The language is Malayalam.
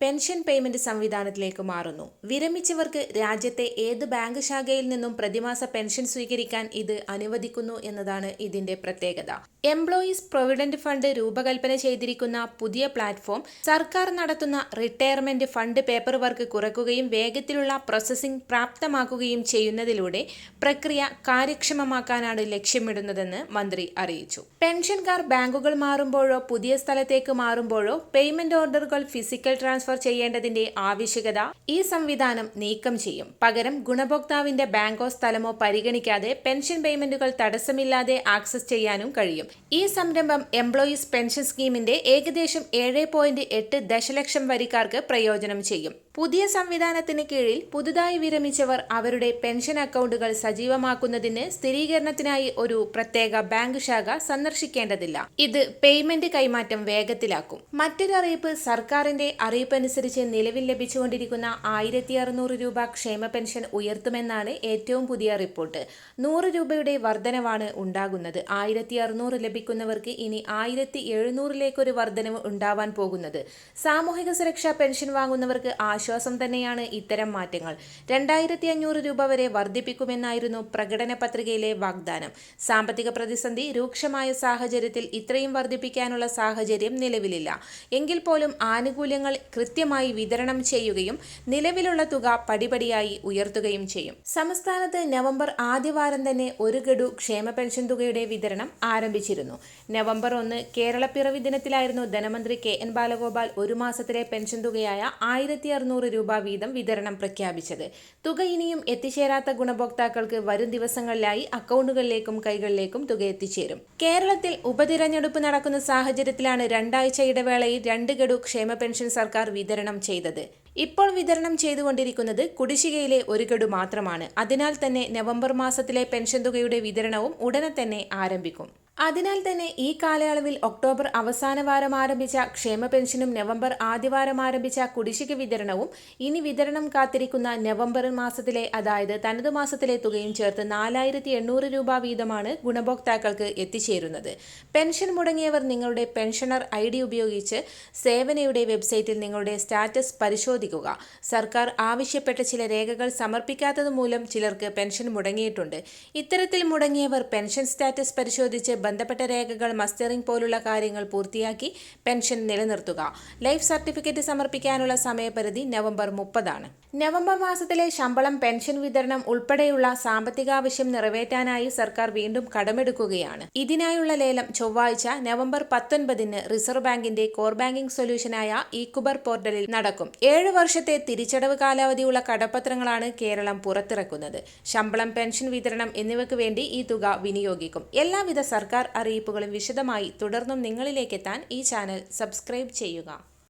പെൻഷൻ പേയ്മെന്റ് സംവിധാനത്തിലേക്ക് മാറുന്നു. വിരമിച്ചവർക്ക് രാജ്യത്തെ ഏത് ബാങ്ക് ശാഖയിൽ നിന്നും പ്രതിമാസ പെൻഷൻ സ്വീകരിക്കാൻ ഇത് അനുവദിക്കുന്നു എന്നതാണ് ഇതിന്റെ പ്രത്യേകത. എംപ്ലോയീസ് പ്രൊവിഡന്റ് ഫണ്ട് രൂപകൽപ്പന ചെയ്തിരിക്കുന്ന പുതിയ പ്ലാറ്റ്ഫോം സർക്കാർ നടത്തുന്ന റിട്ടയർമെന്റ് ഫണ്ട് പേപ്പർ വർക്ക് കുറയ്ക്കുകയും വേഗത്തിലുള്ള പ്രോസസ്സിംഗ് പ്രാപ്തമാക്കുകയും ചെയ്യുന്നതിലൂടെ പ്രക്രിയ കാര്യക്ഷമമാക്കാനാണ് ലക്ഷ്യമിടുന്നതെന്ന് മന്ത്രി അറിയിച്ചു. പെൻഷൻകാർ ബാങ്കുകൾ മാറുമ്പോഴോ പുതിയ സ്ഥലത്തേക്ക് മാറുമ്പോഴോ പേയ്മെന്റ് ഓർഡറുകൾ ഫിസിക്കൽ ട്രാൻസ്ഫർ ട്രാൻസ്ഫർ ചെയ്യേണ്ടതിന്റെ ആവശ്യകത ഈ സംവിധാനം നീക്കം ചെയ്യും. പകരം ഗുണഭോക്താവിന്റെ ബാങ്കോ സ്ഥലമോ പരിഗണിക്കാതെ പെൻഷൻ പേയ്മെന്റുകൾ തടസ്സമില്ലാതെ ആക്സസ് ചെയ്യാനും കഴിയും. ഈ സംരംഭം എംപ്ലോയീസ് പെൻഷൻ സ്കീമിന്റെ ഏകദേശം ഏഴ് ദശലക്ഷം വരിക്കാർക്ക് പ്രയോജനം ചെയ്യും. പുതിയ സംവിധാനത്തിന് കീഴിൽ പുതുതായി വിരമിച്ചവർ അവരുടെ പെൻഷൻ അക്കൗണ്ടുകൾ സജീവമാക്കുന്നതിന് സ്ഥിരീകരണത്തിനായി ഒരു പ്രത്യേക ബാങ്ക് ശാഖ സന്ദർശിക്കേണ്ടതില്ല. ഇത് പേയ്മെന്റ് കൈമാറ്റം വേഗത്തിലാക്കും. മറ്റൊരു അറിയിപ്പ് സർക്കാരിന്റെ അറിയിപ്പനുസരിച്ച് നിലവിൽ ലഭിച്ചുകൊണ്ടിരിക്കുന്ന ആയിരത്തി അറുന്നൂറ് രൂപ ക്ഷേമ പെൻഷൻ ഉയർത്തുമെന്നാണ് ഏറ്റവും പുതിയ റിപ്പോർട്ട്. നൂറ് രൂപയുടെ വർധനവാണ് ഉണ്ടാകുന്നത്. ആയിരത്തി അറുന്നൂറ് ലഭിക്കുന്നവർക്ക് ഇനി ആയിരത്തി എഴുന്നൂറിലേക്കൊരു വർധനവ് ഉണ്ടാവാൻ പോകുന്നത്. സാമൂഹിക സുരക്ഷാ പെൻഷൻ വാങ്ങുന്നവർക്ക് ആശ ആശ്വാസം തന്നെയാണ് ഇത്തരം മാറ്റങ്ങൾ. രണ്ടായിരത്തി അഞ്ഞൂറ് രൂപ വരെ വർദ്ധിപ്പിക്കുമെന്നായിരുന്നു പ്രകടന പത്രികയിലെ വാഗ്ദാനം. സാമ്പത്തിക പ്രതിസന്ധി രൂക്ഷമായ സാഹചര്യത്തിൽ ഇത്രയും വർദ്ധിപ്പിക്കാനുള്ള സാഹചര്യം നിലവിലില്ല. എങ്കിൽ പോലും ആനുകൂല്യങ്ങൾ കൃത്യമായി വിതരണം ചെയ്യുകയും നിലവിലുള്ള തുക പടിപടിയായി ഉയർത്തുകയും ചെയ്യും. സംസ്ഥാനത്ത് നവംബർ ആദ്യവാരം തന്നെ ഒരു ഗഡു ക്ഷേമ പെൻഷൻ തുകയുടെ വിതരണം ആരംഭിച്ചിരുന്നു. നവംബർ ഒന്ന് കേരളപ്പിറവി ദിനത്തിലായിരുന്നു ധനമന്ത്രി കെ എൻ ബാലഗോപാൽ ഒരു മാസത്തിലെ പെൻഷൻ തുകയായ ആയിരത്തി അറുന്നൂറ് രൂപ വീതം വിതരണം പ്രഖ്യാപിച്ചത്. തുക ഇനിയും എത്തിച്ചേരാത്ത ഗുണഭോക്താക്കൾക്ക് വരും ദിവസങ്ങളിലായി അക്കൗണ്ടുകളിലേക്കും കൈകളിലേക്കും തുക എത്തിച്ചേരും. കേരളത്തിൽ ഉപതിരഞ്ഞെടുപ്പ് നടക്കുന്ന സാഹചര്യത്തിലാണ് രണ്ടാഴ്ച ഇടവേളയിൽ രണ്ട് ഗഡു ക്ഷേമ പെൻഷൻ സർക്കാർ വിതരണം ചെയ്തത്. ഇപ്പോൾ വിതരണം ചെയ്തുകൊണ്ടിരിക്കുന്നത് കുടിശ്ശികയിലെ ഒരു ഗഡു മാത്രമാണ്. അതിനാൽ തന്നെ നവംബർ മാസത്തിലെ പെൻഷൻ തുകയുടെ വിതരണവും ഉടനെ തന്നെ ആരംഭിക്കും. അതിനാൽ തന്നെ ഈ കാലയളവിൽ ഒക്ടോബർ അവസാന വാരം ആരംഭിച്ച ക്ഷേമ പെൻഷനും നവംബർ ആദ്യവാരം ആരംഭിച്ച കുടിശ്ശിക വിതരണവും ഇനി വിതരണം കാത്തിരിക്കുന്ന നവംബർ മാസത്തിലെ അതായത് തനതു മാസത്തിലെ തുകയും ചേർത്ത് നാലായിരത്തി എണ്ണൂറ് രൂപ വീതമാണ് ഗുണഭോക്താക്കൾക്ക് എത്തിച്ചേരുന്നത്. പെൻഷൻ മുടങ്ങിയവർ നിങ്ങളുടെ പെൻഷണർ ഐ ഡി ഉപയോഗിച്ച് സേവനയുടെ വെബ്സൈറ്റിൽ നിങ്ങളുടെ സ്റ്റാറ്റസ് പരിശോധിക്കുക. സർക്കാർ ആവശ്യപ്പെട്ട ചില രേഖകൾ സമർപ്പിക്കാത്തത് മൂലം ചിലർക്ക് പെൻഷൻ മുടങ്ങിയിട്ടുണ്ട്. ഇത്തരത്തിൽ മുടങ്ങിയവർ പെൻഷൻ സ്റ്റാറ്റസ് പരിശോധിച്ച് ബന്ധപ്പെട്ട രേഖകൾ മസ്റ്ററിംഗ് പോലുള്ള കാര്യങ്ങൾ പൂർത്തിയാക്കി പെൻഷൻ നിലനിർത്തുക. ലൈഫ് സർട്ടിഫിക്കറ്റ് സമർപ്പിക്കാനുള്ള സമയപരിധി നവംബർ മുപ്പതാണ്. നവംബർ മാസത്തിലെ ശമ്പളം പെൻഷൻ വിതരണം ഉൾപ്പെടെയുള്ള സാമ്പത്തികാവശ്യം നിറവേറ്റാനായി സർക്കാർ വീണ്ടും കടമെടുക്കുകയാണ്. ഇതിനായുള്ള ലേലം ചൊവ്വാഴ്ച നവംബർ പത്തൊൻപതിന് റിസർവ് ബാങ്കിന്റെ കോർ ബാങ്കിംഗ് സൊല്യൂഷനായ ഇക്കുബർ പോർട്ടലിൽ നടക്കും. ഏഴ് വർഷത്തെ തിരിച്ചടവ് കാലാവധിയുള്ള കടപ്പത്രങ്ങളാണ് കേരളം പുറത്തിറക്കുന്നത്. ശമ്പളം പെൻഷൻ വിതരണം എന്നിവയ്ക്ക് വേണ്ടി ഈ തുക വിനിയോഗിക്കും. എല്ലാവിധ സർക്കാർ അറിയിപ്പുകളും വിശദമായി തുടർന്നും നിങ്ങളിലേക്കെത്താൻ ഈ ചാനൽ സബ്സ്ക്രൈബ് ചെയ്യുക.